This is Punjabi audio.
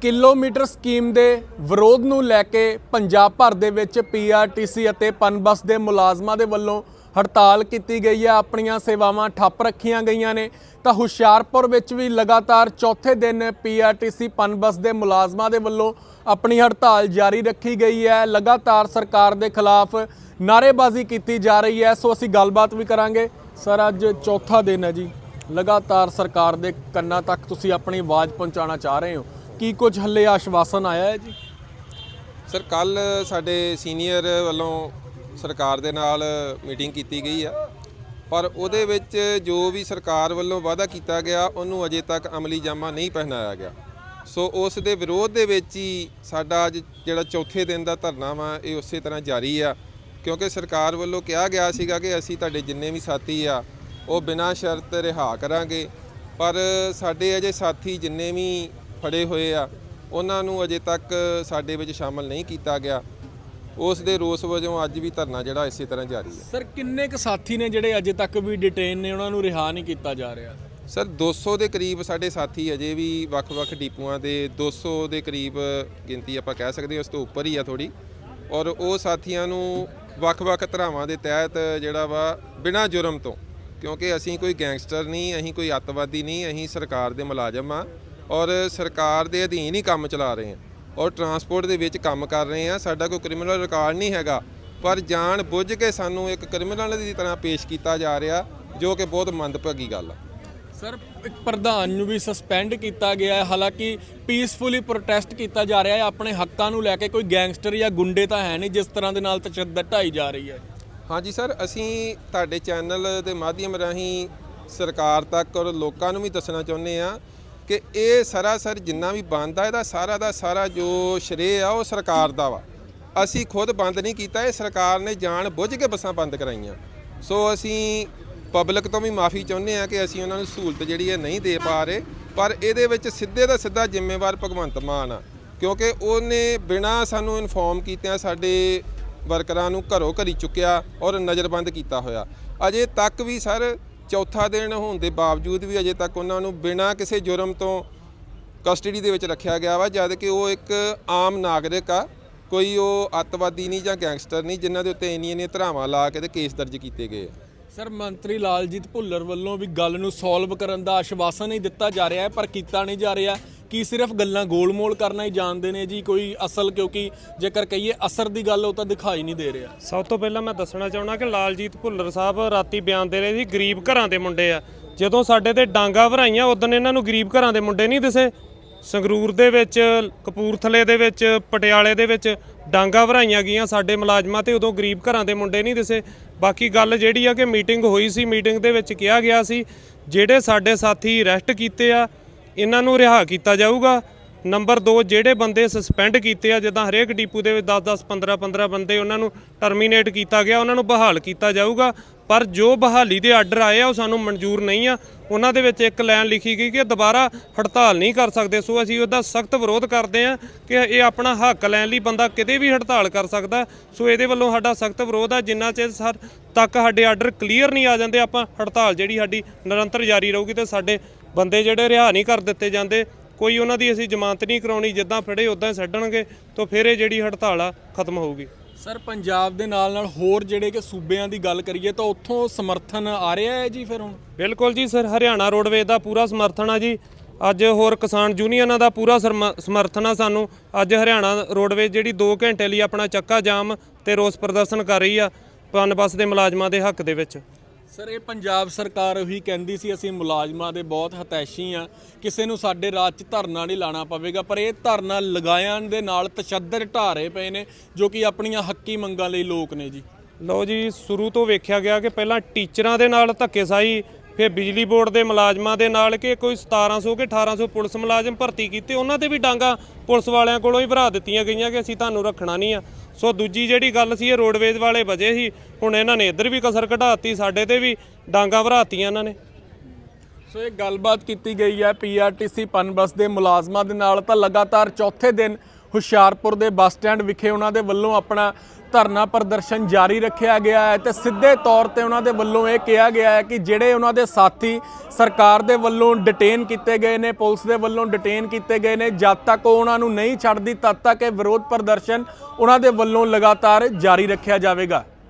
ਕਿਲੋਮੀਟਰ ਸਕੀਮ ਦੇ ਵਿਰੋਧ ਨੂੰ ਲੈ ਕੇ ਪੰਜਾਬ ਭਰ ਦੇ ਵਿੱਚ ਪੀਆਰਟੀਸੀ ਅਤੇ ਪਨਬਸ ਦੇ ਮੁਲਾਜ਼ਮਾਂ ਦੇ ਵੱਲੋਂ ਹੜਤਾਲ ਕੀਤੀ ਗਈ ਹੈ। ਆਪਣੀਆਂ ਸੇਵਾਵਾਂ ਠੱਪ ਰੱਖੀਆਂ ਗਈਆਂ ਨੇ। ਤਾਂ ਹੁਸ਼ਿਆਰਪੁਰ ਵਿੱਚ ਵੀ ਲਗਾਤਾਰ ਚੌਥੇ ਦਿਨ ਪੀਆਰਟੀਸੀ ਪਨਬਸ ਦੇ ਮੁਲਾਜ਼ਮਾਂ ਦੇ ਵੱਲੋਂ ਆਪਣੀ ਹੜਤਾਲ ਜਾਰੀ ਰੱਖੀ ਗਈ ਹੈ। ਲਗਾਤਾਰ ਸਰਕਾਰ ਦੇ ਖਿਲਾਫ ਨਾਅਰੇਬਾਜ਼ੀ ਕੀਤੀ ਜਾ ਰਹੀ ਹੈ। ਸੋ ਅਸੀਂ ਗੱਲਬਾਤ ਵੀ ਕਰਾਂਗੇ। ਸਰ, ਅੱਜ ਚੌਥਾ ਦਿਨ ਹੈ ਜੀ। ਲਗਾਤਾਰ ਸਰਕਾਰ ਦੇ ਕੰਨਾਂ ਤੱਕ ਤੁਸੀਂ ਆਪਣੀ ਆਵਾਜ਼ ਪਹੁੰਚਾਉਣਾ ਚਾਹ ਰਹੇ ਹੋ। ਕੀ ਕੁਝ ਹੱਲੇ ਆਸ਼ਵਾਸਨ ਆਇਆ ਹੈ ਜੀ? ਸਰ ਕੱਲ ਸਾਡੇ ਸੀਨੀਅਰ ਵੱਲੋਂ ਸਰਕਾਰ ਦੇ ਨਾਲ ਮੀਟਿੰਗ ਕੀਤੀ ਗਈ ਆ। ਪਰ ਉਹਦੇ ਵਿੱਚ ਜੋ ਵੀ ਸਰਕਾਰ ਵੱਲੋਂ ਵਾਅਦਾ ਕੀਤਾ ਗਿਆ, ਉਹਨੂੰ ਅਜੇ ਤੱਕ ਅਮਲੀ ਜਾਮਾ ਨਹੀਂ ਪਹਿਨਾਇਆ ਗਿਆ। ਸੋ ਉਸ ਦੇ ਵਿਰੋਧ ਦੇ ਵਿੱਚ ਹੀ ਸਾਡਾ ਅੱਜ ਜਿਹੜਾ ਚੌਥੇ ਦਿਨ ਦਾ ਧਰਨਾ ਵਾ, ਇਹ ਉਸੇ ਤਰ੍ਹਾਂ ਜਾਰੀ ਆ। ਕਿਉਂਕਿ ਸਰਕਾਰ ਵੱਲੋਂ ਕਿਹਾ ਗਿਆ ਸੀਗਾ ਕਿ ਅਸੀਂ ਤੁਹਾਡੇ ਜਿੰਨੇ ਵੀ ਸਾਥੀ ਆ, ਉਹ ਬਿਨਾਂ ਸ਼ਰਤ ਰਿਹਾ ਕਰਾਂਗੇ। ਪਰ ਸਾਡੇ ਅਜੇ ਸਾਥੀ ਜਿੰਨੇ ਵੀ ਫੜੇ ਹੋਏ ਆ। ਉਹਨਾਂ ਨੂੰ ਅਜੇ ਤੱਕ ਸਾਡੇ ਵਿੱਚ ਸ਼ਾਮਲ ਨਹੀਂ ਕੀਤਾ ਗਿਆ। ਉਸ ਦੇ ਰੋਸ ਵਜੋਂ ਅੱਜ ਵੀ ਧਰਨਾ ਜਿਹੜਾ ਇਸੇ ਤਰ੍ਹਾਂ ਜਾਰੀ ਹੈ। ਸਰ ਕਿੰਨੇ ਕੁ ਸਾਥੀ ਨੇ ਜਿਹੜੇ ਅਜੇ ਤੱਕ ਵੀ ਡਿਟੇਨ ਨੇ? ਉਹਨਾਂ ਨੂੰ ਰਿਹਾ ਨਹੀਂ ਕੀਤਾ ਜਾ ਰਿਹਾ। ਸਰ 200 ਦੇ ਕਰੀਬ ਸਾਡੇ ਸਾਥੀ ਅਜੇ ਵੀ ਵੱਖ-ਵੱਖ ਡਿਪੂਆਂ ਦੇ 200 ਦੇ ਕਰੀਬ ਗਿਣਤੀ ਆਪਾਂ ਕਹਿ ਸਕਦੇ ਹਾਂ ਉਸ ਤੋਂ ਉੱਪਰ ਹੀ ਆ ਥੋੜੀ ਔਰ ਉਹ ਸਾਥੀਆਂ ਨੂੰ ਵੱਖ-ਵੱਖ ਧਰਾਵਾਂ ਦੇ ਤਹਿਤ ਜਿਹੜਾ ਵਾ ਬਿਨਾਂ ਜੁਰਮ ਤੋਂ ਕਿਉਂਕਿ ਅਸੀਂ ਕੋਈ ਗੈਂਗਸਟਰ ਨਹੀਂ ਅਸੀਂ ਕੋਈ ਅੱਤਵਾਦੀ ਨਹੀਂ ਅਸੀਂ ਸਰਕਾਰ ਦੇ ਮੁਲਾਜ਼ਮ ਆ। ਔਰ ਸਰਕਾਰ ਦੇ ਅਧੀਨ ਹੀ ਕੰਮ ਚਲਾ ਰਹੇ ਹਾਂ ਔਰ ਟਰਾਂਸਪੋਰਟ ਦੇ ਵਿੱਚ ਕੰਮ ਕਰ ਰਹੇ ਹਾਂ। ਸਾਡਾ ਕੋਈ ਕ੍ਰਿਮੀਨਲ ਰਿਕਾਰਡ ਨਹੀਂ ਹੈਗਾ। ਪਰ ਜਾਣ ਬੁੱਝ ਕੇ ਸਾਨੂੰ ਇੱਕ ਕ੍ਰਿਮੀਨਲ ਦੀ ਤਰ੍ਹਾਂ ਪੇਸ਼ ਕੀਤਾ ਜਾ ਰਿਹਾ ਜੋ ਕਿ ਬਹੁਤ ਮੰਦਭਾਗੀ ਗੱਲ ਆ। ਸਰ ਇੱਕ ਪ੍ਰਧਾਨ ਨੂੰ ਵੀ ਸਸਪੈਂਡ ਕੀਤਾ ਗਿਆ ਹੈ। ਹਾਲਾਂਕਿ ਪੀਸਫੁਲੀ ਪ੍ਰੋਟੈਸਟ ਕੀਤਾ ਜਾ ਰਿਹਾ ਹੈ। ਆਪਣੇ ਹੱਕਾਂ ਨੂੰ ਲੈ ਕੇ ਕੋਈ ਗੈਂਗਸਟਰ ਜਾਂ ਗੁੰਡੇ ਤਾਂ ਹੈ ਨਹੀਂ ਜਿਸ ਤਰ੍ਹਾਂ ਦੇ ਨਾਲ ਤਸ਼ੱਦਦ ਢਾਈ ਜਾ ਰਹੀ ਹੈ। ਹਾਂਜੀ ਸਰ ਅਸੀਂ ਤੁਹਾਡੇ ਚੈਨਲ ਦੇ ਮਾਧਿਅਮ ਰਾਹੀਂ ਸਰਕਾਰ ਤੱਕ ਔਰ ਲੋਕਾਂ ਨੂੰ ਵੀ ਦੱਸਣਾ ਚਾਹੁੰਦੇ ਆ ਕਿ ਇਹ ਸਰਾਸਰ ਜਿੰਨਾ ਵੀ ਬੰਦ ਆ, ਇਹਦਾ ਸਾਰਾ ਦਾ ਸਾਰਾ ਜੋ ਸ਼੍ਰੇ ਆ, ਉਹ ਸਰਕਾਰ ਦਾ ਵਾ। ਅਸੀਂ ਖੁਦ ਬੰਦ ਨਹੀਂ ਕੀਤਾ, ਇਹ ਸਰਕਾਰ ਨੇ ਜਾਣ ਬੁੱਝ ਕੇ ਬੱਸਾਂ ਬੰਦ ਕਰਾਈਆਂ। ਸੋ ਅਸੀਂ ਪਬਲਿਕ ਤੋਂ ਵੀ ਮਾਫੀ ਚਾਹੁੰਦੇ ਆ ਕਿ ਅਸੀਂ ਉਹਨਾਂ ਨੂੰ ਸਹੂਲਤ ਜਿਹੜੀ ਹੈ ਨਹੀਂ ਦੇ ਪਾ ਰਹੇ, ਪਰ ਇਹਦੇ ਵਿੱਚ ਸਿੱਧੇ ਦਾ ਸਿੱਧਾ ਜ਼ਿੰਮੇਵਾਰ ਭਗਵੰਤ ਮਾਨ ਆ, ਕਿਉਂਕਿ ਉਹਨੇ ਬਿਨਾਂ ਸਾਨੂੰ ਇਨਫੋਰਮ ਕੀਤਿਆਂ ਸਾਡੇ ਵਰਕਰਾਂ ਨੂੰ ਘਰੋਂ ਘਰੀ ਚੁੱਕਿਆ ਔਰ ਨਜ਼ਰਬੰਦ ਕੀਤਾ ਹੋਇਆ। ਅਜੇ ਤੱਕ ਵੀ ਸਰ ਚੌਥਾ ਦਿਨ ਹੋਣ ਦੇ ਬਾਵਜੂਦ ਵੀ ਅਜੇ ਤੱਕ ਉਹਨਾਂ ਨੂੰ ਬਿਨਾਂ ਕਿਸੇ ਜੁਰਮ ਤੋਂ ਕਸਟਡੀ ਦੇ ਵਿੱਚ ਰੱਖਿਆ ਗਿਆ ਵਾ, ਜਦ ਕਿ ਉਹ ਇੱਕ ਆਮ ਨਾਗਰਿਕ ਆ। ਕੋਈ ਉਹ ਅੱਤਵਾਦੀ ਨਹੀਂ ਜਾਂ ਗੈਂਗਸਟਰ ਨਹੀਂ, ਜਿਨ੍ਹਾਂ ਦੇ ਉੱਤੇ ਇੰਨੀਆਂ ਇੰਨੀਆਂ ਧਰਾਵਾਂ ਲਾ ਕੇ ਤੇ ਕੇਸ ਦਰਜ ਕੀਤੇ ਗਏ ਆ। ਸਰ, ਮੰਤਰੀ ਲਾਲਜੀਤ ਭੁੱਲਰ ਵੱਲੋਂ ਵੀ ਗੱਲ ਨੂੰ ਸੋਲਵ ਕਰਨ ਦਾ ਆਸ਼ਵਾਸਨ ਹੀ ਦਿੱਤਾ ਜਾ ਰਿਹਾ ਹੈ, ਪਰ ਕੀਤਾ ਨਹੀਂ ਜਾ ਰਿਹਾ। ਕੀ ਸਿਰਫ ਗੱਲਾਂ ਗੋਲਮੋਲ ਕਰਨਾ ਹੀ ਜਾਣਦੇ ਨੇ ਜੀ, ਕੋਈ ਅਸਲ, ਕਿਉਂਕਿ ਜੇਕਰ ਕਹੀਏ ਅਸਰ ਦੀ ਗੱਲ, ਉਹ ਤਾਂ ਦਿਖਾਈ ਨਹੀਂ ਦੇ ਰਿਹਾ। ਸਭ ਤੋਂ ਪਹਿਲਾਂ ਮੈਂ ਦੱਸਣਾ ਚਾਹੁੰਦਾ ਕਿ ਲਾਲਜੀਤ ਭੁੱਲਰ ਸਾਹਿਬ ਰਾਤੀ ਬਿਆਨ ਦੇ ਰਹੇ ਸੀ, ਗਰੀਬ ਘਰਾਂ ਦੇ ਮੁੰਡੇ ਆ। ਜਦੋਂ ਸਾਡੇ ਤੇ ਡਾਂਗਾ ਭਰਾਈਆਂ ਉਦੋਂ ਇਹਨਾਂ ਨੂੰ ਗਰੀਬ ਘਰਾਂ ਦੇ ਮੁੰਡੇ ਨਹੀਂ ਦਿਸੇ। ਸੰਗਰੂਰ ਦੇ ਵਿੱਚ, ਕਪੂਰਥਲੇ ਦੇ ਵਿੱਚ, ਪਟਿਆਲੇ ਦੇ ਵਿੱਚ ਡਾਂਗਾ ਭਰਾਈਆਂ ਗਈਆਂ ਸਾਡੇ ਮੁਲਾਜ਼ਮਾਂ ਤੇ, ਉਦੋਂ ਗਰੀਬ ਘਰਾਂ ਦੇ ਮੁੰਡੇ ਨਹੀਂ ਦਿਸੇ। ਬਾਕੀ ਗੱਲ ਜਿਹੜੀ ਆ ਕਿ ਮੀਟਿੰਗ ਹੋਈ ਸੀ, ਮੀਟਿੰਗ ਦੇ ਵਿੱਚ ਕਿਹਾ ਗਿਆ ਸੀ, ਜਿਹੜੇ ਸਾਡੇ ਸਾਥੀ ਅਰੈਸਟ ਕੀਤੇ ਆ ਇਹਨਾਂ ਨੂੰ ਰਿਹਾ ਕੀਤਾ ਜਾਊਗਾ। ਨੰਬਰ 2 ਜਿਹੜੇ ਬੰਦੇ ਸਸਪੈਂਡ ਕੀਤੇ ਆ, ਜਿੱਦਾਂ ਹਰੇਕ ਡਿਪੂ ਦੇ ਵਿੱਚ 10 10 15 15 ਬੰਦੇ ਉਹਨਾਂ ਨੂੰ ਟਰਮੀਨੇਟ ਕੀਤਾ ਗਿਆ, ਉਹਨਾਂ ਨੂੰ ਬਹਾਲ ਕੀਤਾ ਜਾਊਗਾ। ਪਰ ਜੋ ਬਹਾਲੀ ਦੇ ਆਰਡਰ ਆਏ ਆ, ਉਹ ਸਾਨੂੰ ਮਨਜ਼ੂਰ ਨਹੀਂ ਆ। ਉਹਨਾਂ ਦੇ ਵਿੱਚ ਇੱਕ ਲਾਈਨ ਲਿਖੀ ਗਈ ਕਿ ਦੁਬਾਰਾ ਹੜਤਾਲ ਨਹੀਂ ਕਰ ਸਕਦੇ। ਸੋ ਅਸੀਂ ਉਹਦਾ ਸਖਤ ਵਿਰੋਧ ਕਰਦੇ ਹਾਂ ਕਿ ਇਹ ਆਪਣਾ ਹੱਕ ਲੈਣ ਲਈ ਬੰਦਾ ਕਿਤੇ ਵੀ ਹੜਤਾਲ ਕਰ ਸਕਦਾ। ਸੋ ਇਹਦੇ ਵੱਲੋਂ ਸਾਡਾ ਸਖਤ ਵਿਰੋਧ ਆ। ਜਿੰਨਾ ਚਿਰ ਸਰ ਤੱਕ ਸਾਡੇ ਆਰਡਰ ਕਲੀਅਰ ਨਹੀਂ ਆ ਜਾਂਦੇ, ਆਪਾਂ ਹੜਤਾਲ ਜਿਹੜੀ ਸਾਡੀ ਨਿਰੰਤਰ ਜਾਰੀ ਰਹੂਗੀ ਤੇ ਸਾਡੇ ਬੰਦੇ ਜਿਹੜੇ ਰਿਹਾ ਨਹੀਂ ਕਰ ਦਿੱਤੇ ਜਾਂਦੇ। ਕੋਈ ਉਹਨਾਂ ਦੀ ਅਸੀਂ ਜ਼ਮਾਨਤ ਨਹੀਂ ਕਰਾਉਣੀ। ਜਿੱਦਾਂ ਫੜੇ ਉਦਾਂ ਛੱਡਣਗੇ ਤਾਂ ਫਿਰ ਇਹ ਜਿਹੜੀ ਹੜਤਾਲ ਆ, ਖਤਮ ਹੋਊਗੀ। ਸਰ, ਪੰਜਾਬ ਦੇ ਨਾਲ ਨਾਲ ਹੋਰ ਜਿਹੜੇ ਕਿ ਸੂਬਿਆਂ ਦੀ ਗੱਲ ਕਰੀਏ ਤਾਂ ਉੱਥੋਂ ਸਮਰਥਨ ਆ ਰਿਹਾ ਹੈ ਜੀ ਫਿਰ ਹੁਣ? ਬਿਲਕੁਲ ਜੀ ਸਰ, ਹਰਿਆਣਾ ਰੋਡਵੇਜ਼ ਦਾ ਪੂਰਾ ਸਮਰਥਨ ਆ ਜੀ। ਅੱਜ ਹੋਰ ਕਿਸਾਨ ਯੂਨੀਅਨਾਂ ਦਾ ਪੂਰਾ ਸਰਮ- ਸਮਰਥਨ ਆ ਸਾਨੂੰ। ਅੱਜ ਹਰਿਆਣਾ ਰੋਡਵੇਜ਼ ਜਿਹੜੀ 2 ਘੰਟੇ ਲਈ ਆਪਣਾ ਚੱਕਾ ਜਾਮ ਤੇ ਰੋਸ ਪ੍ਰਦਰਸ਼ਨ ਕਰ ਰਹੀ ਆ ਪਨ ਬੱਸ ਦੇ ਮੁਲਾਜ਼ਮਾਂ ਦੇ ਹੱਕ ਦੇ ਵਿੱਚ। ਸਰ, ਇਹ ਪੰਜਾਬ ਸਰਕਾਰ ਉਹੀ ਕਹਿੰਦੀ ਸੀ, ਅਸੀਂ ਮੁਲਾਜ਼ਮਾਂ ਦੇ ਬਹੁਤ ਹਤੈਸ਼ੀ ਆ। ਕਿਸੇ ਨੂੰ ਸਾਡੇ ਰਾਜ 'ਚ ਧਰਨਾ ਨਹੀਂ ਲਾਣਾ ਪਵੇਗਾ, ਪਰ ਇਹ ਧਰਨਾ ਲਗਾਇਆਂ ਦੇ ਨਾਲ ਤਸ਼ੱਦਦ ਢਾਰੇ ਪਏ ਨੇ, ਜੋ ਕਿ ਆਪਣੀਆਂ ਹੱਕੀ ਮੰਗਾਂ ਲਈ ਲੋਕ ਨੇ ਜੀ। ਲਓ ਜੀ, ਸ਼ੁਰੂ ਤੋਂ ਵੇਖਿਆ ਗਿਆ ਕਿ ਪਹਿਲਾਂ ਟੀਚਰਾਂ ਦੇ ਨਾਲ ਧੱਕੇਸਾਈ ਫਿਰ ਬਿਜਲੀ ਬੋਰਡ ਦੇ ਮੁਲਾਜ਼ਮਾਂ ਦੇ ਨਾਲ ਕਿ ਕੋਈ 1700 ਕਿ 1800 ਪੁਲਿਸ ਮੁਲਾਜ਼ਮ ਭਰਤੀ ਕੀਤੇ, ਉਹਨਾਂ ਤੇ ਵੀ ਡਾਂਗਾ ਪੁਲਿਸ ਵਾਲਿਆਂ ਕੋਲੋਂ ਹੀ ਭਰਾ ਦਿੱਤੀਆਂ ਗਈਆਂ ਕਿ ਅਸੀਂ ਤੁਹਾਨੂੰ ਰੱਖਣਾ ਨਹੀਂ ਆ। ਸੋ ਦੂਜੀ ਜਿਹੜੀ ਗੱਲ ਸੀ, ਇਹ ਰੋਡਵੇਜ਼ ਵਾਲੇ ਵਜੇ ਸੀ। ਹੁਣ ਇਹਨਾਂ ਨੇ ਇੱਧਰ ਵੀ ਕਸਰ ਘਟਾਤੀ ਸਾਡੇ ਤੇ ਵੀ ਡਾਂਗਾ ਭਰਾਤੀਆਂ ਇਹਨਾਂ ਨੇ। ਸੋ ਇਹ ਗੱਲਬਾਤ ਕੀਤੀ ਗਈ ਹੈ ਪੀਆਰਟੀਸੀ ਪਨਬਸ ਦੇ ਮੁਲਾਜ਼ਮਾਂ ਦੇ ਨਾਲ। ਤਾਂ ਲਗਾਤਾਰ ਚੌਥੇ ਦਿਨ ਹੁਸ਼ਿਆਰਪੁਰ ਦੇ ਬੱਸ ਸਟੈਂਡ ਵਿਖੇ ਉਹਨਾਂ ਦੇ ਵੱਲੋਂ ਆਪਣਾ ਧਰਨਾ ਪ੍ਰਦਰਸ਼ਨ ਜਾਰੀ ਰੱਖਿਆ ਗਿਆ ਹੈ ਤੇ ਸਿੱਧੇ ਤੌਰ ਤੇ ਉਹਨਾਂ ਦੇ ਵੱਲੋਂ ਇਹ ਕਿਹਾ ਗਿਆ ਹੈ ਕਿ ਜਿਹੜੇ ਉਹਨਾਂ ਦੇ ਸਾਥੀ ਸਰਕਾਰ ਦੇ ਵੱਲੋਂ ਡਿਟੇਨ ਕੀਤੇ ਗਏ ਨੇ, ਪੁਲਿਸ ਦੇ ਵੱਲੋਂ ਡਿਟੇਨ ਕੀਤੇ ਗਏ ਨੇ, ਜਦ ਤੱਕ ਉਹ ਉਹਨਾਂ ਨੂੰ ਨਹੀਂ ਛੱਡਦੀ, ਤਦ ਤੱਕ ਇਹ ਵਿਰੋਧ ਪ੍ਰਦਰਸ਼ਨ ਉਹਨਾਂ ਦੇ ਵੱਲੋਂ ਲਗਾਤਾਰ ਜਾਰੀ ਰੱਖਿਆ ਜਾਵੇਗਾ।